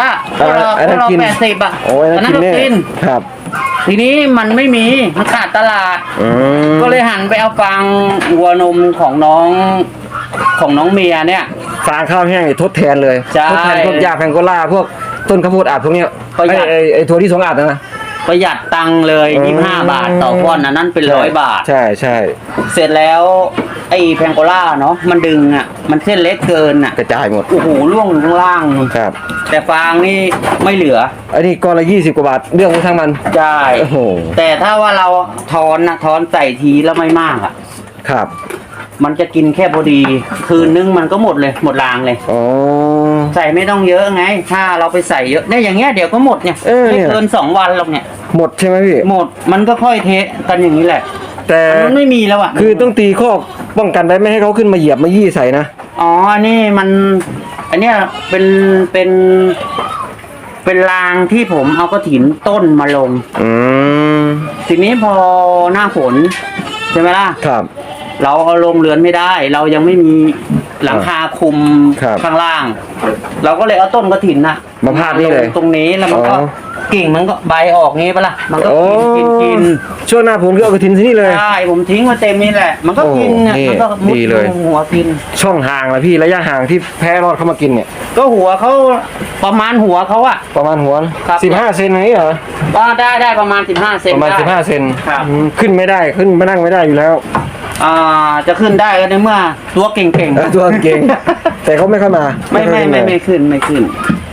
ละพวกเราอันพนั้วนกเรากินแปดสิบอะโอ้ยอันนั่นั้นนกินก็แน่กินครับ ทีนี้มันไม่มีมันขาดตลาด อืมก็เลยหันไปเอาฟางวัวนมของน้องของน้องเมียเนี่ย ฟางข้าวแห้งนี่ทดแทนเลยใช่ทดแทนพวกยาแพงโกล่าพวกต้นข้าวโพดอัดพวกเนี้ยประหยัด ไอ้ไอ้ไอ้ถั่วที่สงอัดนะนะ ประหยัดตังค์เลยอืมยี่ห้าบาทต่อก้อนนะนั่นเป็นร้อยบาท ใช่ใช่เสร็จแล้ว ไอ้แพงโกล่าเนาะมันดึงอะ มันเส้นเล็กเกินอะ กระจายหมดโอ้โหล่วงอยู่ข้างล่างครับ แต่ฟางนี่ไม่เหลืออันนี้ก้อนละยี่สิบกว่าบาทเรื่องของทางมันใช่โอ้โหแต่ถ้าว่าเราทอนนะทอนใส่ทีแล้วไม่มากอะครับ มันจะกินแค่พอดี คืนนึงมันก็หมดเลย หมดรางเลย อ๋อ ใส่ไม่ต้องเยอะไง ถ้าเราไปใส่เยอะเนี่ยอย่างเงี้ยเดี๋ยวก็หมดเนี่ยเออไม่เนี่ย เกินสองวันหรอกเนี่ย หมดใช่ไหมพี่ หมดมันก็ค่อยเทะกันอย่างนี้แหละแต่อันนั้นไม่มีแล้วอะคือต้องตีข้อกป้องกันไว้ไม่ให้เขาขึ้นมาเหยียบมายี่ใส่นะ อ๋ออันนี่มัน อันเนี้ยเป็นเป็นเป็นรางที่ผมเอากระถินต้นมาลง อืม ทีนี้พอหน้าฝนใช่ไหมล่ะ ครับ เราเอาลงเรือนไม่ได้ เรายังไม่มีหลังคาคุมครับ ข้างล่าง เราก็เลยเอาต้นกระถินน่ะมาพาดนี่เลยงตรงนี้แล้วมันก็อ๋อ กิ่งมันก็ใบออกงี้ปะล่ะมันก็โอ้กินกินกิน ช่วงหน้าฝนก็เอากระถินที่นี่เลย ใช่ผมทิ้งมาเต็มนี่แหละ มันก็กินเนี่ยโอ้นี่มันก็มุดีเลย หัวกิน ช่องห่างละพี่ระยะห่างที่แพ้รอดเข้ามากินเนี่ย ก็หัวเขาประมาณหัวเขาอะ ประมาณหัวครับ สิบห้าเซนอย่างนี้เหรอก็ได้ได้ประมาณ 15 เซนประมาณได้ สิบห้าเซนครับ อืมขึ้นไม่ได้ขึ้นมานั่งไม่ได้อยู่แล้ว อ่าจะขึ้นได้ก็ในเมื่อตัวเก่งเออตัวเก่ง แต่เขาไม่เข้ามาๆ ไม่ไม่เข้าไม่ไม่ขึ้นไม่ขึ้น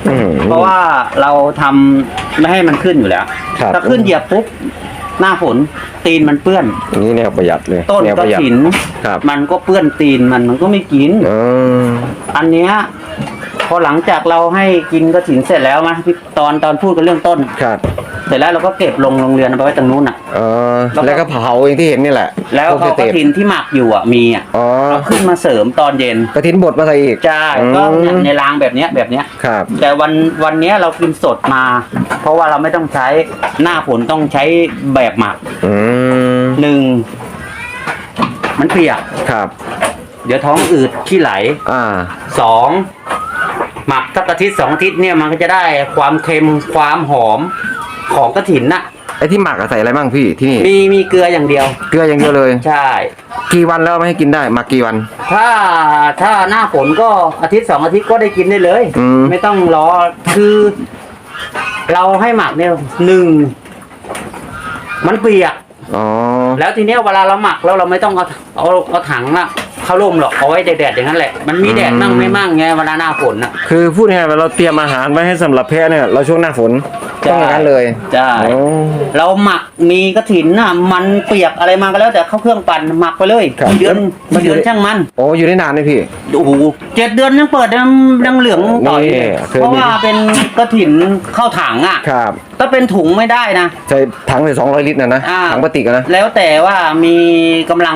อืม เพราะว่าเราทำไม่ให้มันขึ้นอยู่แล้ว ครับ ถ้าขึ้นเหยียบปุ๊บหน้าฝนตีนมันเปื้อนอย่างนี้แนวประหยัดเลยต้นแนวก็ประหยัด ถิน ครับ มันก็เปื้อนตีนมันมันก็ไม่กิน อืมอันเนี้ยพ อหลังจากเราให้กินกระถินเสร็จแล้วนะพี่ตอนตอนพูดกันเรื่องต้น ครับเสร็จแล้วเราก็เก็บลงโรงเรือนเอาไปไว้ตรงนู้นอะ เออแล้วก็แล้วก็เผาเองที่เห็นนี่แหละแล้วพวเอาสกเตระจถินที่หมักอยู่อะมีอะอ๋อเอาขึ้นมาเสริมตอนเย็นกระถินบดมาใส่อีกใช่ก็เนี่ยในรางแบบเนี้ยแบบเนี้ย ครับ แต่วันวันเนี้ยเรากินสดมา เพราะว่าเราไม่ต้องใช้หน้าฝนต้องใช้แบบหมักอืมหนึ่งมันเปียก ครับ เดี๋ยวท้องอืดขี้ไหลอ่าสอง หมักสักอาทิตย์สองอาทิตย์เนี่ยมันก็จะได้ความเค็มความหอมของกระถินน่ะ ไอ้ที่หมักอะใส่อะไรบ้างพี่ที่นี่มีมีเกลืออย่างเดียว เกลืออย่างเดียวเลย ใช่ กี่วันแล้วไม่ให้กินได้หมักกี่วัน ถ้าถ้าหน้าฝนก็อาทิตย์สองอาทิตย์ก็ได้กินได้เลย อืม ไม่ต้องรอคือ เราให้หมักเนี่ยหนึ่งมันเปียก อ๋อแล้วทีเนี้ยเวลาเราหมักแล้วเราไม่ต้องเอาเอาเอาถังอะ เข้าร่มหรอกเอาไว้แดดๆอย่างนั้นแหละ มันมีแดดมั่งไม่มั่งไงเวลาหน้าฝนอะคือพูดง่ายๆว่าเราเตรียมอาหารไว้ให้สำหรับแพะเนี่ยเราช่วงหน้าฝนต้องอย่างนั้นเลยใช่โอ้เราหมักมีกระถินน่ะมันเปียกอะไรมาก็แล้วแต่เข้าเครื่องปั่นหมักไปเลยครับเดือนมันอยู่เดือนในช่างมัน โอ้อยู่ได้นานเลยพี่ โอ้โหเจ็ดเดือนยังเปิดยังยังเหลืองต่อยเลยนี่เคยมี เพราะว่าเป็นกระถินเข้าถังอะ ครับ ถ้าเป็นถุงไม่ได้นะใส่ถังเลยสองร้อยลิตรนะนะอ่า ถังพลาสติกอะนะ แล้วแต่ว่ามีกำลัง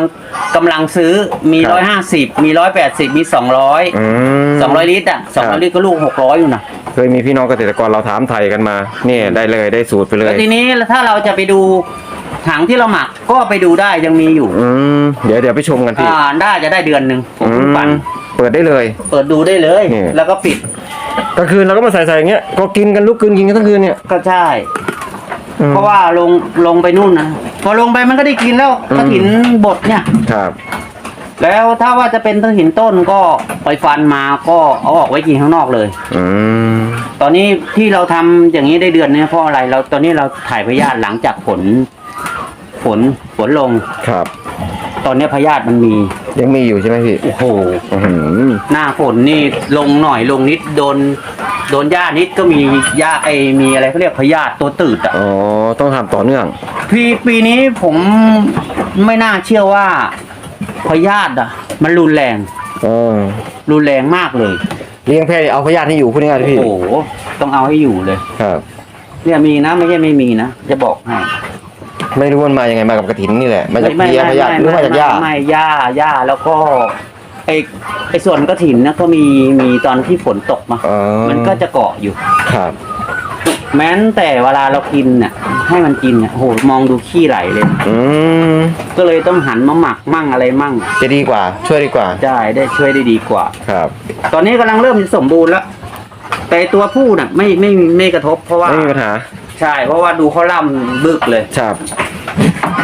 กำลังซื้อมีครับ ร้อยห้าสิบมีร้อยแปดสิบมีสองร้อยอืม สองร้อยลิตรอะสองครัร้อบ ยลิตรก็ลูกหกร้อยอยู่นะเคยมีพี่น้องเกษตรกรเราถามไทยกันมาเนี่ยได้เลยได้สูตรไปเลแล้ยวทีนี้ถ้าเราจะไปดูถังที่เราหมักก็ไปดูได้ยังมีอยู่ อืมเดี๋ยวเดี๋ยวไปชมกันพี่อ่าได้จะได้เดือนหนึ่งผมอืเพิ่งมปั่นเปิดได้เลย เปิดดูได้เลย นี่ แล้วก็ปิด กลางคืนเราก็มาใส่ใส่อย่างเงี้ยก็กินกันลุกกินกินกันทั้งคืนเนี่ย ก็ใช่ อืมเพราะว่าลงลงไปนู่นนะพอลงไปมันก็ได้กินแล้วอืม กระถินบดเนี่ย ครับ แล้วถ้าว่าจะเป็นกระถินต้นก็ไปฟันมาก็เอาออกไว้กินข้างนอกเลย อืมตอนนี้ที่เราทำอย่างนี้ได้เดือนเนี้เพราะอะไรเราตอนนี้เราถ่ายพยาธิหลังจากฝนฝนฝนลง ครับ ตอนนี้พยาธิมันมี ยังมีอยู่ใช่ไหมพี่โอ้โหอื้อหือหน้าฝนนี่ลงหน่อยลงนิดโดน โดนหญ้านิดก็มีหญ้าไอมีอะไรเขาเรียกพยาธิตัวตืดอะ อ๋อต้องทำต่อเนื่อง ปีปีนี้ผมไม่น่าเชื่อว่าพยาธิอะ มันรุนแรงอ๋อรุนแรงมากเลยเลี้ยงแพะนี่เอาพยาธิให้อยู่พูดง่ายๆโอ้พี่โหต้องเอาให้อยู่เลย ครับ เนี่ยมีนะไม่ใช่ไม่มีนะจะบอกให้ ไม่รู้มันมายังไงมากับกระถินนี่แหละมาจากไม่เพียไม่พยาธิหรือมาจากหญ้าไม่ไม่หญ้าหญ้าแล้วก็ไอไอส่วนกระถินนะก็มีมีตอนที่ฝนตกมาอ๋อมันก็จะเกาะอยู่ครับ แม้นแต่เวลาเรากินน่ะ ให้มันกินน่ะโอ้โหมองดูขี้ไหลเลย อืมก็เลยต้องหันมาหมักมั่งอะไรมั่ง จะดีกว่า ช่วยดีกว่าได้ได้ช่วยได้ดีกว่า ครับ ตอนนี้กำลังเริ่มจะสมบูรณ์แล้วแต่ตัวผู้น่ะ ไม่ไม่ไม่กระทบเพราะว่าไม่มีปัญหา ใช่ เพราะว่าดูเขาล่ำบึกเลยครับ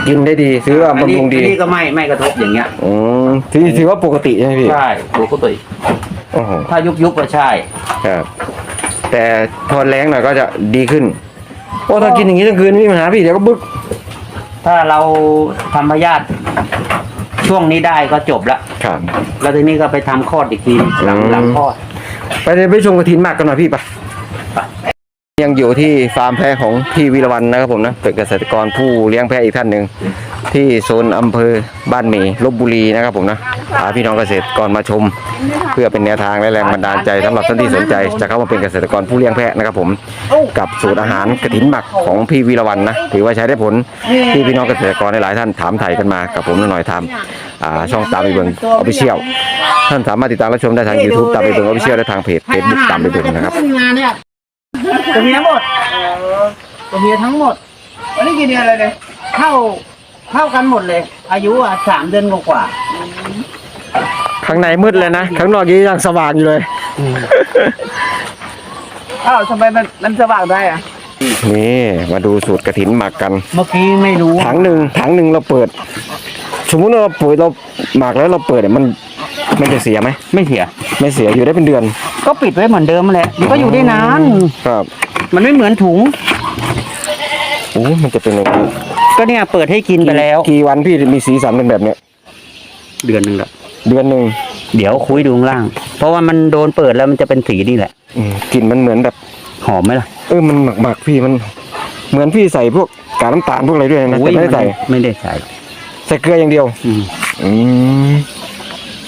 กินได้ดีถือว่าอันนี้บำรุงดีอันนี้ก็ไม่ไม่กระทบอย่างเงี้ยอืมถือถือว่าปกติใช่ไหมพี่ใช่ดูเขาตัวโอ้โหถ้ายุบยุบก็ใช่ ครับ แต่พอแรงหน่อยก็จะดีขึ้นโอ้ถ้ากินอย่างนี้ทั้งคืนไม่มีปัญหาพี่เดี๋ยวก็บึกถ้าเราทำพยาธิช่วงนี้ได้ก็จบละครับ แล้วทีนี้ก็ไปทำคลอดอีกทีหลังอืม หลังคลอด ไปเลยไปชมกระถินหมากกันหน่อยพี่ไปไป ยังอยู่ที่ฟาร์มแพะของพี่วิรวันนะครับผมนะเป็นเกษตรกรผู้เลี้ยงแพะอีกท่านหนึ่งที่โซนอำเภอบ้านหมีลบบุรีนะครับผมนะพาพี่น้องเกษตรกรมาชม เพื่อเป็นแนวทางและแรงบันดาลใจสำหรับท่านที่สนใจ จะเข้ามาเป็นเกษตรกรผู้เลี้ยงแพะนะครับผมกับสูตรอาหารกระถินหมักของพี่วิรวันนะถือว่าใช้ได้ผลที่พี่น้องเกษตรกรหลายท่านถามไถ่กันมากับผมหน่อยทำช่องตามไปเบิงออฟฟิเชียลท่านสามารถติดตามรับชมได้ทาง YouTube ตามไปเบิงออฟฟิเชียลและทางเพจ Facebook ตามไปเบิงนะครับ ตัวเมียหมดตัวเมียทั้งหมดวันนี้กี่เดือนเลยเนี่ยเท่าเท่ากันหมดเลย อายุอะสามเดือนกว่าข้างในมืดเลยนะข้างนอกยังสว่างอยู่เลย อ้าวทำไมมันมันสว่างได้อะนี่มาดูสูตรกระถินหมักกัน เมื่อกี้ไม่รู้ถังหนึ่งถังหนึ่งเราเปิด สมมุติว่าเราเปิดเราหมักแล้วเราเปิดเนี่ยมัน มันจะเสียไหมไม่เสียไม่เสียอยู่ได้เป็นเดือนก็ปิดไว้เหมือนเดิมแหละ มันก็อยู่ได้นาน ครับมันไม่เหมือนถุง โอ้มันจะเป็นยังไงก็เนี่ยเปิดให้กินไปแล้ว กี่วันพี่มีสีสันเป็นแบบเนี้ยเดือนหนึ่งแล้วเดือนหนึ่งเดี๋ยวคุยดูข้างล่าง เพราะว่ามันโดนเปิดแล้วมันจะเป็นสีนี่แหละอืมกลิ่นมันเหมือนแบบหอมไหมล่ะเออมันหมักหมักๆพี่มัน เหมือนพี่ใส่พวกกากน้ำตาลพวกอะไรด้วยนะอุ๊แต่ยไม่ได้ใส่ ไม่ได้ใส่ ใส่เกลืออย่างเดียว อืมอืม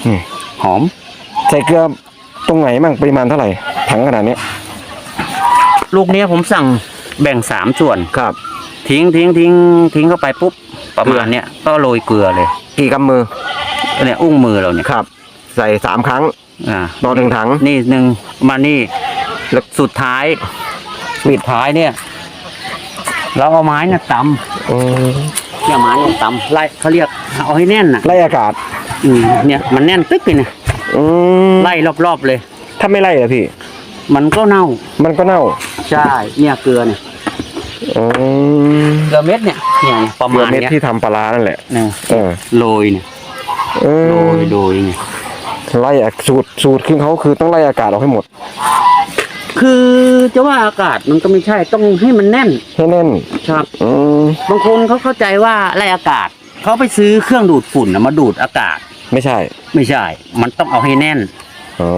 นี่หอม ใส่เกลือตรงไหนมั่งปริมาณเท่าไหร่ถังขนาดเนี้ยลูกเนี้ยผมสั่งแบ่งสามส่วนครับ ทิ้งทิ้งทิ้งทิ้งเข้าไปปุ๊บประมาณเนี้ยก็โรยเกลือเลย กี่กำมือเนี่ยอุ้งมือเราเนี่ยครับ ใส่สามครั้งอ่าต่อหนึ่งถังนี่หนึ่งมานี่แล้วสุดท้ายปิดท้ายเนี่ย เราเอาไม้เนี่ยตอืมำเนี่ยไม้เนี่ยตำไล่เขาเรียกเอาให้แน่นน่ะไล่อากาศ อืมเนี่ยมันแน่นตึ๊กเลยเนี่ยอืมไล่รอบๆเลย ถ้าไม่ไล่เหรอพี่ มันก็เน่า มันก็เน่าใช่ เนี่ยเกลือเนี่ยอืมเกลือเม็ดเนี่ยเนี่ยประเกลืมาอณเม็ดเนี้ยที่ทำปลาร้านั่นแหละ เนี่ยเออโรยเนี่ยเอโรอยโรยเนี่ยไล่อะสูตรสูตรคือเขาคือต้องไล่อากาศออกให้หมด คือจะว่าอากาศมันก็ไม่ใช่ต้องให้มันแน่นให้แน่น ครับ อืมบางคนเขาเข้าใจว่าไล่อากาศเขาไปซื้อเครื่องดูดฝุ่นนะมาดูดอากาศ ไม่ใช่ไม่ใช่ มันต้องเอาให้แน่น อ๋อ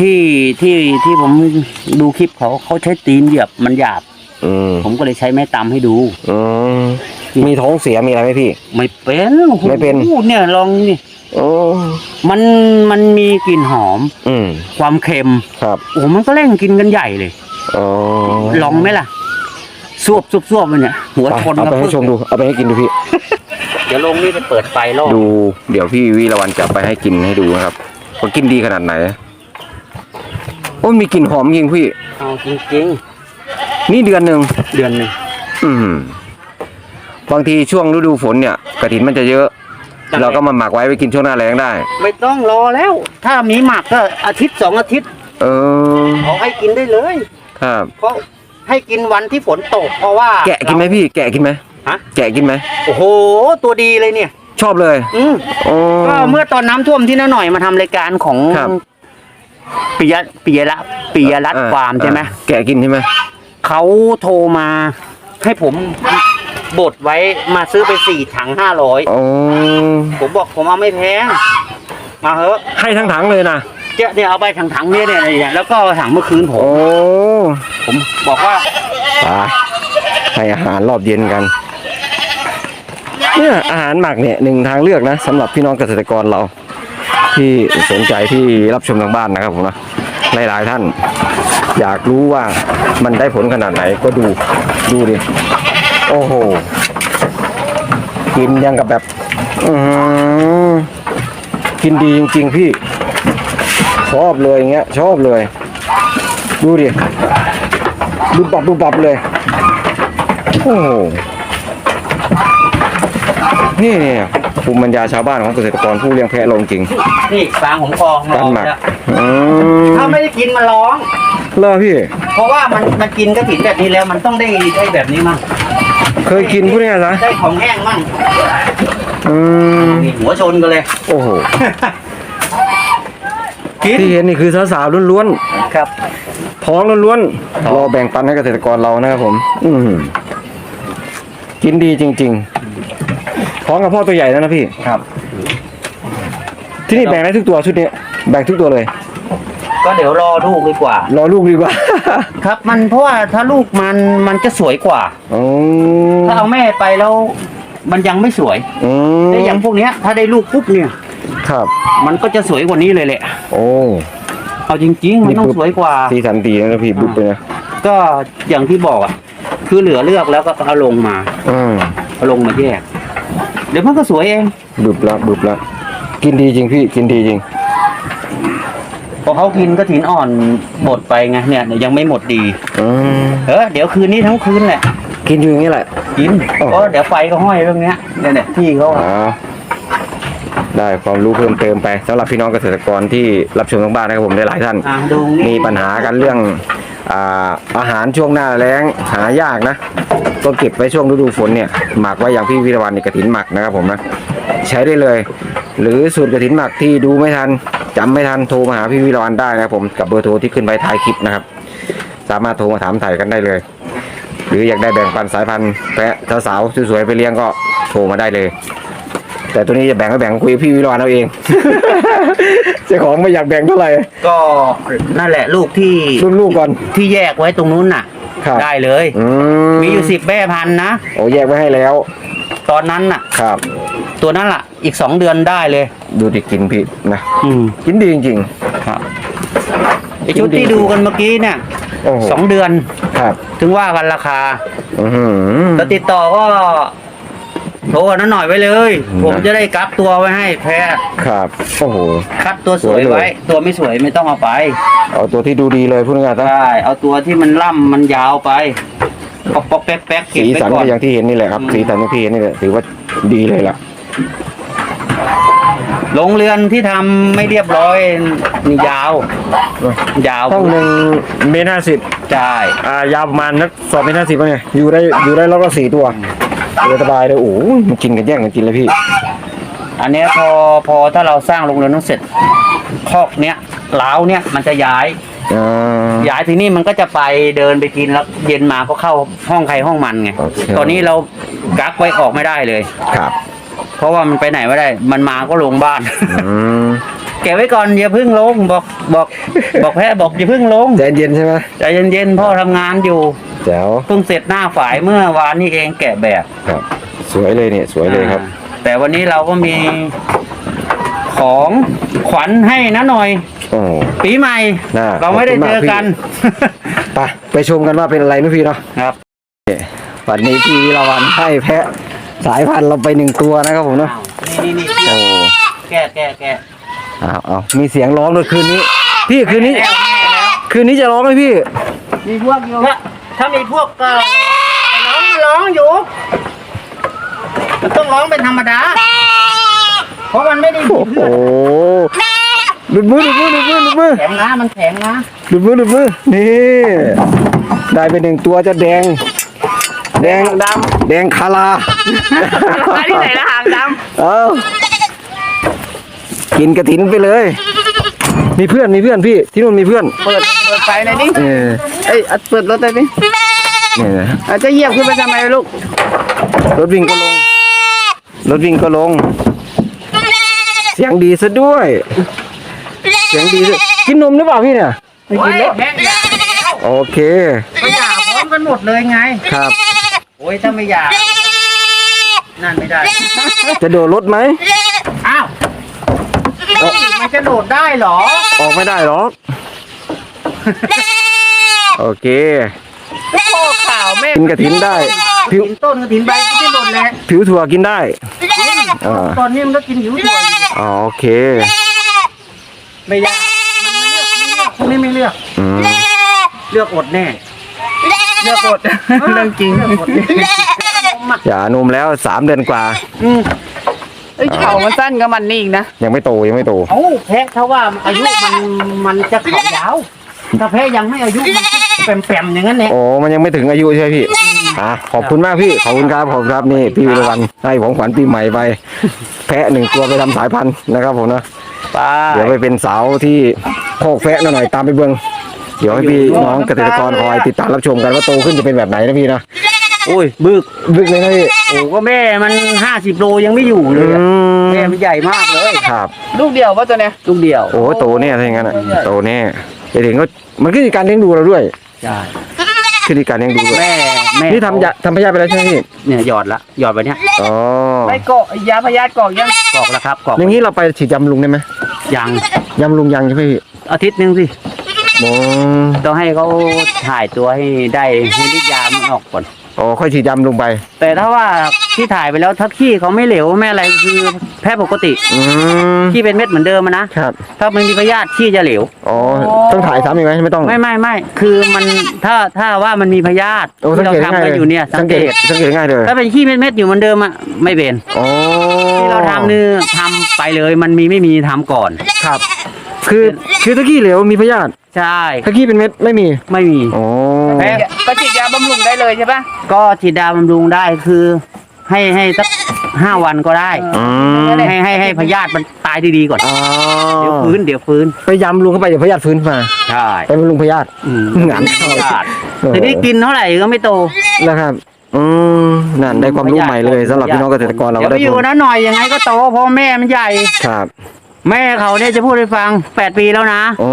ที่ที่ที่ผมดูคลิปเขาเขาใช้ตีนเหยียบมันหยาบ อืมผมก็เลยใช้ไม้ตำให้ดู อืมมีท้องเสียมีอะไรไหมพี่ ไม่เป็นโอ้โหไม่เป็น เนี่ยลองนี่โอ้มันมันมีกลิ่นหอม อืมความเค็มครับโอ้โหมันก็เร่งกินกันใหญ่เลย อ๋อลองไหมล่ะสวบสวบสวบมันเนี่ยหัวไปชนเอาไปให้ชมดูเอาไปให้กินดูพี่ เดี๋ยวลงนี่ไปเปิดไฟรอบดู เดี๋ยวพี่วิรวันจะไปให้กินให้ดูนะครับว่ากินดีขนาดไหนโอ้มีกลิ่นหอมจริงพี่ เอาจริงนี่เดือนหนึ่งๆ เดือนหนึ่งอืมบางทีช่วงฤดูฝนเนี่ยกระถินมันจะเยอะได้เราก็มาหมักไว้ไปกินช่วงหน้าแรงได้ ไม่ต้องรอแล้ว ถ้ามีหมักก็อาทิตย์สองอาทิตย์เออเขาให้กินได้เลย ครับ เพราะให้กินวันที่ฝนตก เพราะว่าแกะกินไหมพี่ แกะกินไหม ฮะ แกะกินไหม โอ้โห ตัวดีเลยเนี่ย ชอบเลยอืมโอ้ ก็เมื่อตอนน้ำท่วมที่น้าหน่อยมาทำรายการของครับ ปิยะปิยะละปิยะรัตน์อ่ฟาร์มใช่ไหมอ่แกะกินใช่ไหมเขาโทรมา ให้ผมบดไว้มาซื้อไปสี่ถังห้าร้อยโอ้ผมบอกผมเอาไม่แพงมาเหอะให้ทั้งถังเลยนะ เจ๊เนี่ยเอาไปถังถังๆเนี่ยเนี่ยเนี่ยแล้วก็เอาถังเมื่อคืนผมโอ้ผมบอกว่า ไปให้อาหารรอบเย็นกัน เนี่ยอาหารหมักเนี่ยหนึ่งทางเลือกนะสำหรับพี่น้องเกษตรกรเรา ที่สนใจที่รับชมทางบ้านนะครับผมนะหลายๆท่าน อยากรู้ว่ามันได้ผลขนาดไหนก็ดูดูดิโอ้โหกินยังกับแบบอืกินดีจริงๆพี่ ชอบเลยอย่างเงี้ย ชอบเลย ดูดิดูบับดูบับเลย โอ้โห นี่เนี่ยภูมิปัญญาชาวบ้านของเกษตรกรผู้เลี้ยงแพะลงจริงนี่ฟางผมคอการหมักแล้วอืมถ้าไม่ได้กินมันร้องเหรอพี่ เพราะว่ามันมันกินกระถินแบบนี้แล้วมันต้องได้ได้แบบนี้มั่งเคยกินพวกนี้เหรอได้ของแห้งมั่งอืมนี่หัวชนกันเลย โอ้โหกินที่เห็นนี่คือสาวๆล้วนครับ ๆท้องล้วนๆรอแบ่งปันให้เกษตรกรเรานะครับผม อืมกินดีจริง ๆท้องกับพ่อตัวใหญ่แล้วนะพี่ ครับ ที่นี่แบ่งได้ทุกตัวชุดนี้ แบ่งทุกตัวเลย ก็เดี๋ยวรอลูกดีกว่า รอลูกดีกว่า ครับ มันเพราะว่าถ้าลูกมันมันจะสวยกว่าอืมถ้าเอาแม่ไปแล้วมันยังไม่สวยอืมแต่อย่างพวกเนี้ย ถ้าได้ลูกปุ๊บเนี่ย ครับ มันก็จะสวยกว่านี้เลยแหละ โอ้เอาจริงๆมันต้องสวยกว่าสีสันดีนะพี่บุ๊บเลยนะก็อย่างที่บอกอะ คือเหลือเลือกแล้วก็เอาลงมาอืมเอาลงมาแยก เดี๋ยวมันก็สวยเองบึบละบึบละกินดีจริงพี่กินดีจริงพอเขากินก็ถินอ่อนหมดไปไงเนี่ยยังไม่หมดดีอืมเออเดี๋ยวคืนนี้ทั้งคืนแหละกินอยู่อย่างนี้แหละกินโอ้เพราะเดี๋ยวไฟก็ห้อยเรื่องเนี้ยเนี่ยเนี่ยที่เขาอะอ๋อได้ความรู้เพิ่มเติมไปสำหรับพี่น้องเกษตรกรที่รับชมทางบ้านนะครับผมได้หลายท่าน อะดูนี่มีปัญหากันเรื่อง อาหารช่วงหน้าแล้งหายากนะก็เก็บไว้ช่วงฤดูฝนเนี่ยหมักไว้อย่างพี่วิรวันในกระถินหมักนะครับผมนะใช้ได้เลย หรือสูตรกระถินหมักที่ดูไม่ทันจำไม่ทันโทรมาหาพี่วิรวันได้นะครับผมกับเบอร์โทรที่ขึ้นไว้ท้ายคลิปนะครับ สามารถโทรมาถามถ่ายกันได้เลย หรืออยากได้แบ่งปันสายพันธุ์แพะสาวๆสวยๆไปเลี้ยงก็โทรมาได้เลย แต่ตัวนี้จะแบ่งก็แบ่งคุยกับพี่วิรวันเอาเอง เจ้าของไม่อยากแบ่งเท่าไหร่ ก็นั่นแหละลูกที่รุ่นลูกก่อน ที่แยกไว้ตรงนู้นน่ะ ครับ ได้เลย อืมีอยู่สิบแม่พันธุ์นะ โอ้แยกไว้ให้แล้ว ตอนนั้นน่ะ ครับ ตัวนั้นล่ะ อีกสองเดือนได้เลย ดูดิกินพี่นะ อืมกินดีจริง ครับไอชุดที่ดูกันเมื่อกี้เนี่ยๆ โอ้โหสองเดือนครับ ถึงว่ากันราคา อือหือจะติดต่อก็ โทรกันนั้นหน่อยไว้เลยอืมผมจะได้กลับตัวไว้ให้แพ้ครับโอ้โห คัดตัวสวยสวยเลย ไว้ ตัวไม่สวยไม่ต้องเอาไปเอาตัวที่ดูดีเลยพูดง่ายๆซะใช่เอาตัวที่มันล่ำมันยาวไปปอกปอกแป๊กแป๊กเก็บสีไว้สันก่อก็น อย่างที่เห็นนี่แหละครับ อืม สีสันอย่างที่เห็นนี่แหละถือว่าดีเลยล่ะโรงเรือนที่ทำไม่เรียบร้อยนี่ยาว ยาวห้องหนึ่งเมตรห้าสิบใช่อ่ายาวประมาณนักสองเมตรห้าสิบป่ะเนี่ยอยู่ได้อยู่ได้รอบละสี่ตัว เดี๋ยวสบายเลยโอ้โหมันกินกันแย่งกันกินเลยพี่ อันเนี้ยพอพอถ้าเราสร้างโรงเรือนนั้นเสร็จคอกเนี้ยเล้าวเนี้ยมันจะย้าย อ่า ย้ายทีนี่มันก็จะไปเดินไปกินแล้วเย็นมาก็เข้าห้องใครห้องมันไง โอเค ตอนนี้เรากักไว้ออกไม่ได้เลย ครับ เพราะว่ามันไปไหนไม่ได้ มันมาก็ลงบ้าน อืมเก็บไว้ก่อนอย่าเพึ่งลงบอกบอกบอกแพ้บอกอย่าเพึ่งลงใจเย็นใช่ไหมใจเย็นๆพ่อทำงานอยู่ แจ๋วเพิ่งเสร็จหน้าฝ่ายเมื่อวานนี้เองแกะแบบครับ สวยเลยเนี่ยสวยเลยครับ อ่าแต่วันนี้เราก็มีของขวัญให้นะหน่อย โอ้ ปีใหม่ น่าเราไม่ได้ขอบคุณเจมากอกัน ไปไปชมกันว่าเป็นอะไรนะพี่เนาะครับวันนี้พี่วิรวันให้แพะสายพันธุ์เราไปหนึ่งตัวนะครับผมเนาะนี่นี่โอ้แก้แก้แก้เอาเอามีเสียงร้องด้วยคืนนี้ พี่คืนนี้แล้วแม่แล้วคืนนี้จะร้องไหมพี่ มีพวกอยู่ถ้า ถ้ามีพวกก็ร้องร้องอยู่มันต้องร้องเป็นธรรมดา เพราะมันไม่ได้โอ้โหหลุดมือหลุดมือหลุดมือหลุดมือแข็งนะมันแข็งนะหลุดมือหลุดมือนี่ ได้ไปหนึ่งตัวจะแดง แดงดำแดงคาราอันที่ไหนละหางดเอากินกระถินไปเลย มีเพื่อนมีเพื่อนพี่ที่นู่นมีเพื่อนำเปิดเปิดไฟหน่อยดิเออเอ้ยเอาเปิดรถเลยดิเนี่ยนะเอาจะเหยียบขึ้นไปทำไมลูกรถวิ่งก็ลง รถวิ่งก็ลง เสียงดีซะด้วย เสียงดีด้วยกินนมหรือเปล่าพี่เนี่ยไม่กินแล้วแม่งอยากโอเคไม่อยากพร้อมกันหมดเลยไงครับโอ้ยถ้าไม่อยากนั่นไม่ได้ จะโดดรถไหมอ้าว มันจะโดดได้เหรอ ออกไม่ได้หรอก โอเคพ่อข่าวแม่กินกระถินได้ผิวกินต้นกระถินใบก็ไม่หล่นแหละผิวถั่วกินได้ อ่า ตอนนี้มันก็กินหิวถั่วอยู่อ๋อโอเค ไม่ยากมันไม่เลือกไม่เลือกพวกนี้ไม่เลือก อืม เลือกอดแน่ เลือกกดเรื่องจริงเลือกอดแน่ อย่านมแล้วสามเดือนกว่า อืม เอ้ยเขามันสั้นกับมันนี่อีกนะยังไม่โตยังไม่โต เอ้าแพะเขาว่าอายุมันมันจะเขายาวถ้าแพ้ยังไม่อายุมันแปมๆอย่างนั้นเนี่ยโอ้มันยังไม่ถึงอายุใช่ไหมพี่อะขอบคุณมากพี่ ขอบคุณครับขอบคุณครับนี่พี่วิรวันให้ของขวัญปีใหม่ไป แพะหนึ่งตัวไปทำสายพันธุ์นะครับผมนะ ไปเดี๋ยวไปเป็นสาวที่โคกแพะหน่อยตามไปเบิ้งเดี๋ยวให้พี่น้องเกษตรกรคอยติดตามรับชมกันว่าโตขึ้นจะเป็นแบบไหนนะพี่นะ โอ้ยบึกบึกเลยนะพี่โอ้ก็แม่มันห้าสิบโลยังไม่อยู่เลยอะอืมแม่มันใหญ่มากเลยครับ ลูกเดียวว่าตัวเนี้ยลูกเดียวโอ้โตเนี่ยถ้าอย่างนั้นอะโตเนี่ยไปถึงก็มันขึ้นอยู่กับการเลี้ยงดูเราด้วยใช่ขึ้นอยู่กับการเลี้ยงดูด้วยแม่แม่นี่ทำยาทำพยาธิไปแล้วใช่ไหมพี่เนี่ยหยอดละหยอดไปเนี้ยอ๋อไม่เกาะยาพยาธิเกาะยังกรอกแล้วครับกรอกอย่างนี้เราไปฉีดยำลุงได้ไหมยังยำลุงยังใช่ไหมพี่อาทิตย์หนึงสิโอ้ต้องให้เขาถ่ายตัวให้ได้ให้ฤทธิ์ยามันออกก่อน อ๋อค่อยฉีดยำลุงไป แต่ถ้าว่าที่ถ่ายไปแล้วถ้าขี้เขาไม่เหลวไม่อะไรคือแพ้ปกติอืมขี้เป็นเม็ดเหมือนเดิมอะนะครับ ถ้ามันมีพยาธิขี้จะเหลว อ๋อ ต้องถ่ายซ้ำอีกไหมไม่ต้องไม่ไม่ไม่คือมันถ้าถ้าว่ามันมีพยาธิโอ้สัที่งเราเกตง่ายทำเลกันยอยู่เนี่ยสัสังงเกเกตตสังเกตง่ายเลยถ้าเป็นขี้เม็ดๆอยู่เหมือนเดิมอะไม่เป็นอ๋อที่เราทำนี่ทำไปเลยมันมีไม่มีทำก่อน ครับ คือคือถ้าขี้เหลวมีพยาธิใช่ถ้าขี้เป็นเม็ดไม่มี ไม่มี อ๋อ แพ้ก็ฉีดยาบำรุงได้เลยใช่ปะก็ฉีดดาบำรุงได้คือให้ให้สักห้าวันก็ได้ อืมให้ให้ให้พยาธิมันตายดีๆก่อน อ๋อเดี๋ยวฟื้นเดี๋ยวฟื้นไปยำลุงเข้าไปเดี๋ยวพยาธิฟื้นมาใช่ไปบำรุงพยาธิอืมงานเข้าพยาธิโอ้โหทีนี้กินเท่าไหร่ก็ไม่โตนะครับ อืมนั่นได้ความรู้ใหม่เลยสำหรับพี่น้องเกษตรกรเราเดี๋ยก็วได้ไปอยู่นะหน่อยยังไงก็โตเพราะแม่มันใหญ่ ครับแม่เขาเนี่ยจะพูดให้ฟังแปดปีแล้วนะอ๋อ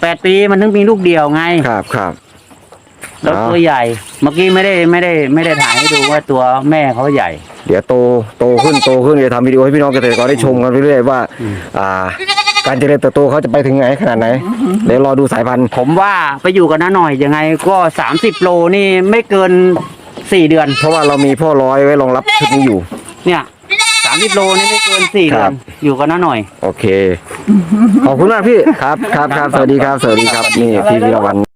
แปดปีมันถึงมีลูกเดียวไง ครับครับ แล้วอ๋อตัวใหญ่ เมื่อกี้ไม่ได้ไม่ได้ไม่ได้ถ่ายให้ดูว่าตัวแม่เขาใหญ่ เดี๋ยวโตโตขึ้นโตขึ้นเดี๋ยวทำวิดีโอให้พี่น้องเกษตรกรได้ชมกันเรื่อยๆว่า อ่า การเจริญเติบโตเขาจะไปถึงไหนขนาดไหนเดี๋ยวรอดูสายพันธุ์ผมว่าไปอยู่กันนะหน่อยยังไงก็สามสิบโลนี่ไม่เกินสี่เดือน เพราะว่าเรามีพ่อร้อยไว้รองรับชุดนี้อยู่ เนี่ยสามสิบโลนี่ไม่เกินสี่คเดืรัอบนอยู่กันนะหน่อย โอเคขอบคุณมากพี่ครับครับครับสวัสดีครับสวัสดีครับนี่พี่วิรวัน